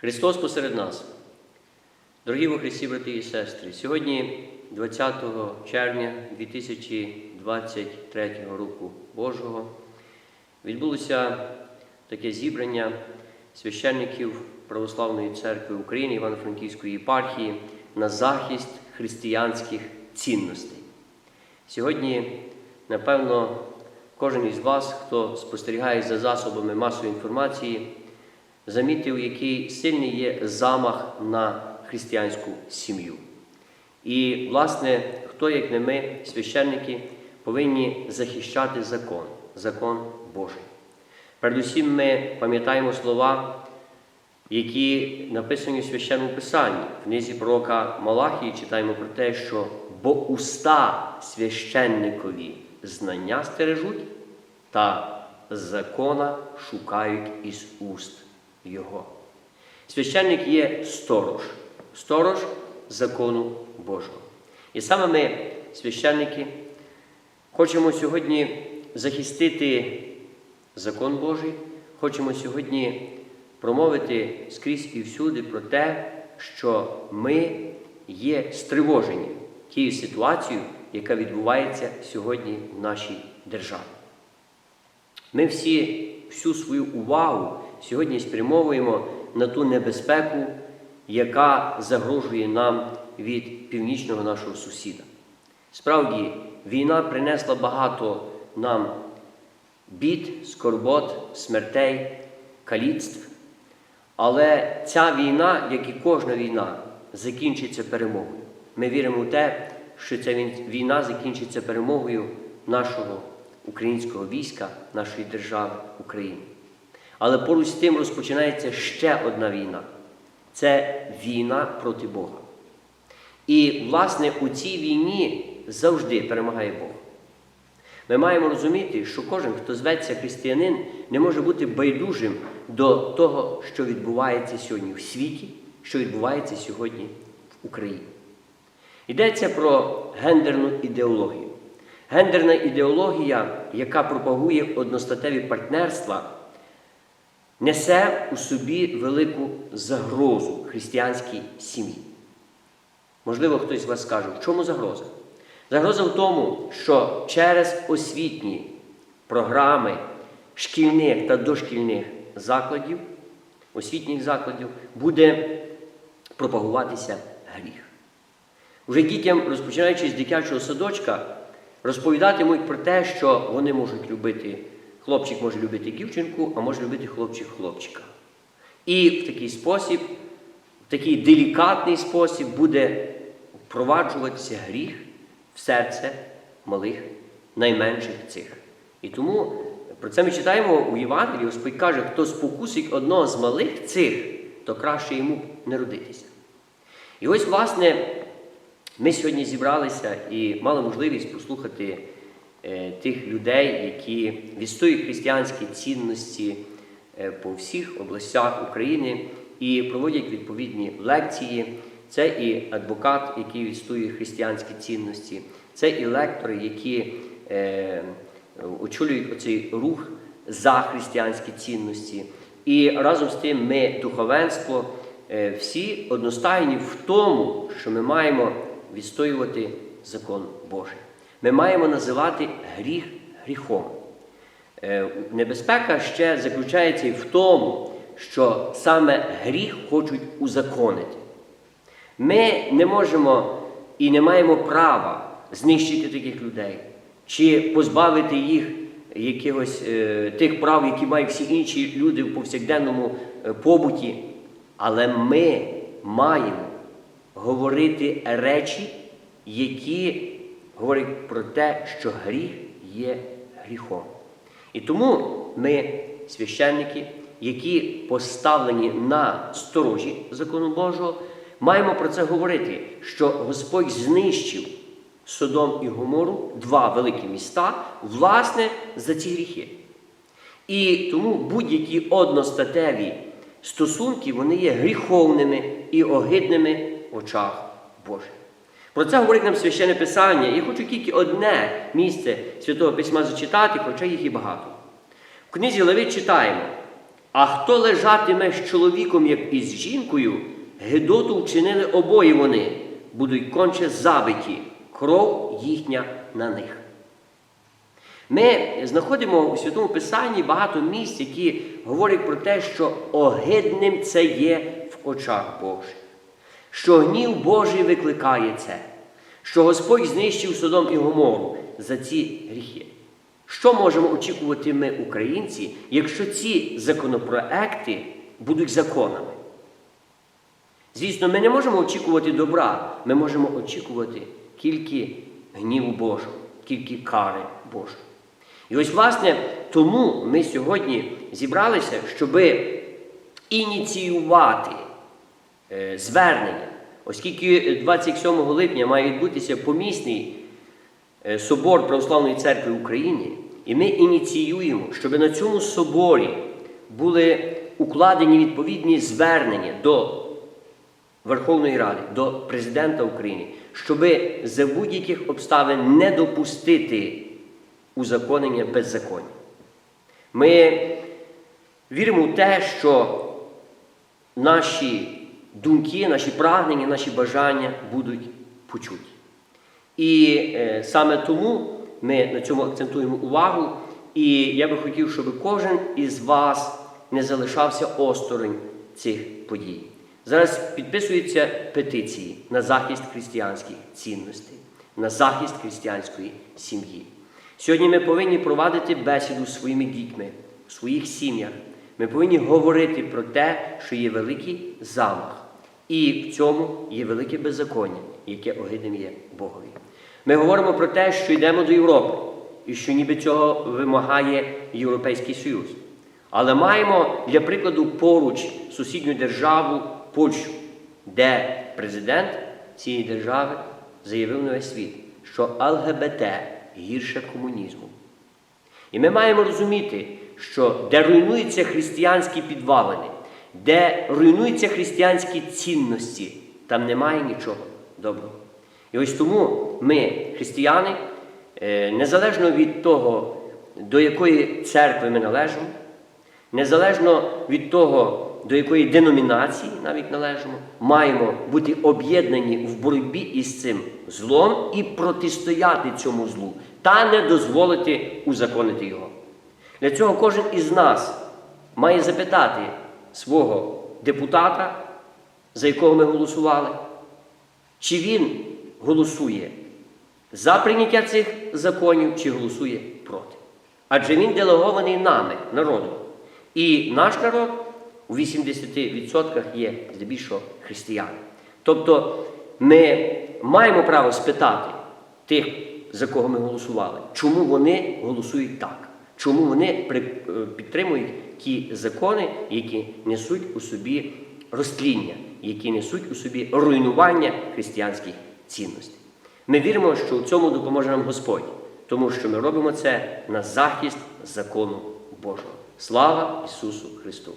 Христос посеред нас. Дорогі во Христі, брати і сестри, сьогодні, 20 червня 2023 року Божого, відбулося таке зібрання священників Православної церкви України Івано-Франківської єпархії на захист християнських цінностей. Сьогодні, напевно, кожен із вас, хто спостерігає за засобами масової інформації, замітив, який сильний є замах на християнську сім'ю. І, власне, хто, як не ми, священники, повинні захищати закон, закон Божий. Передусім, ми пам'ятаємо слова, які написані у священному Писанні. В книзі пророка Малахії читаємо про те, що бо уста священникові знання стережуть, та закона шукають із уст його. Священник є сторож, сторож закону Божого. І саме ми, священники, хочемо сьогодні захистити закон Божий, хочемо сьогодні промовити скрізь і всюди про те, що ми є стривожені тією ситуацією, яка відбувається сьогодні в нашій державі. Ми всі всю свою увагу сьогодні спрямовуємо на ту небезпеку, яка загрожує нам від північного нашого сусіда. Справді, війна принесла багато нам бід, скорбот, смертей, каліцтв. Але ця війна, як і кожна війна, закінчиться перемогою. Ми віримо в те, що ця війна закінчиться перемогою нашого українського війська, нашої держави України. Але поруч з тим розпочинається ще одна війна це війна проти Бога. І, власне, у цій війні завжди перемагає Бог. Ми маємо розуміти, що кожен, хто зветься християнин, не може бути байдужим до того, що відбувається сьогодні в світі, що відбувається сьогодні в Україні. Йдеться про гендерну ідеологію. Гендерна ідеологія, яка пропагує одностатеві партнерства, несе у собі велику загрозу християнській сім'ї. Можливо, хтось з вас скаже, в чому загроза? Загроза в тому, що через освітні програми шкільних та дошкільних закладів, освітніх закладів, буде пропагуватися гріх. Уже дітям, розпочинаючи з дитячого садочка, розповідатимуть про те, що вони можуть любити, хлопчик може любити дівчинку, а може любити хлопчик хлопчика. І в такий спосіб, в такий делікатний спосіб буде впроваджуватися гріх в серце малих, найменших цих. І тому про це ми читаємо у Євангелії, Господь каже, хто спокусить одного з малих цих, то краще йому не родитися. І ось, власне, ми сьогодні зібралися і мали можливість послухати тих людей, які відстоюють християнські цінності е, по всіх областях України і проводять відповідні лекції. Це і адвокат, який відстоює християнські цінності, це і лектори, які е, очолюють оцей рух за християнські цінності. І разом з тим ми, духовенство, е, всі одностайні в тому, що ми маємо відстоювати закон Божий. Ми маємо називати гріх гріхом. Е, небезпека ще заключається і в тому, що саме гріх хочуть узаконити. Ми не можемо і не маємо права знищити таких людей, чи позбавити їх якихось е, тих прав, які мають всі інші люди в повсякденному е, побуті. Але ми маємо говорити речі, які говорять про те, що гріх є гріхом. І тому ми, священники, які поставлені на сторожі закону Божого, маємо про це говорити, що Господь знищив Содом і Гомору, два великі міста, власне, за ці гріхи. І тому будь-які одностатеві стосунки вони є гріховними і огидними в очах Божих. Про це говорить нам священне Писання. Я хочу тільки одне місце Святого Письма зачитати, хоча їх і багато. В книзі Левит читаємо, А хто лежатиме з чоловіком, як із жінкою, Гедоту вчинили обоє вони, будуть конче забиті, кров їхня на них. Ми знаходимо у Святому Писанні багато місць, які говорять про те, що огидним це є в очах Божих, що гнів Божий викликає це, що Господь знищив Содом і Гомору за ці гріхи. Що можемо очікувати ми, українці, якщо ці законопроекти будуть законами? Звісно, ми не можемо очікувати добра, ми можемо очікувати тільки гніву Божого, тільки кари Божої. І ось, власне, тому ми сьогодні зібралися, щоб ініціювати звернення, оскільки 27 липня має відбутися помісний е, собор Православної церкви України, і ми ініціюємо, щоб на цьому соборі були укладені відповідні звернення до Верховної Ради, до президента України, щоб за будь-яких обставин не допустити узаконення беззаконня. Ми віримо в те, що наші думки, наші прагнення, наші бажання будуть почуті. І е, саме тому ми на цьому акцентуємо увагу. І я би хотів, щоб кожен із вас не залишався осторонь цих подій. Зараз підписуються петиції на захист християнських цінностей, на захист християнської сім'ї. Сьогодні ми повинні провадити бесіду з своїми дітьми, в своїх сім'ях. Ми повинні говорити про те, що є великий замах, і в цьому є велике беззаконня, яке огидним є Богові. Ми говоримо про те, що йдемо до Європи, і що ніби цього вимагає Європейський Союз. Але маємо для прикладу поруч сусідню державу Польщу, де президент цієї держави заявив на весь світ, що ЛГБТ гірше комунізму. І ми маємо розуміти, що де руйнуються християнські підвалини, де руйнуються християнські цінності, там немає нічого доброго. І ось тому ми, християни, е, незалежно від того, до якої церкви ми належимо, незалежно від того, до якої деномінації навіть належимо, маємо бути об'єднані в боротьбі із цим злом і протистояти цьому злу та не дозволити узаконити його. Для цього кожен із нас має запитати свого депутата, за якого ми голосували, чи він голосує за прийняття цих законів, чи голосує проти. Адже він делегований нами, народом. І наш народ у 80% є здебільшого християни. Тобто ми маємо право спитати тих, за кого ми голосували, чому вони голосують так, чому вони е, підтримують ті закони, які несуть у собі розтління, які несуть у собі руйнування християнських цінностей. Ми віримо, що у цьому допоможе нам Господь, тому що ми робимо це на захист закону Божого. Слава Ісусу Христу!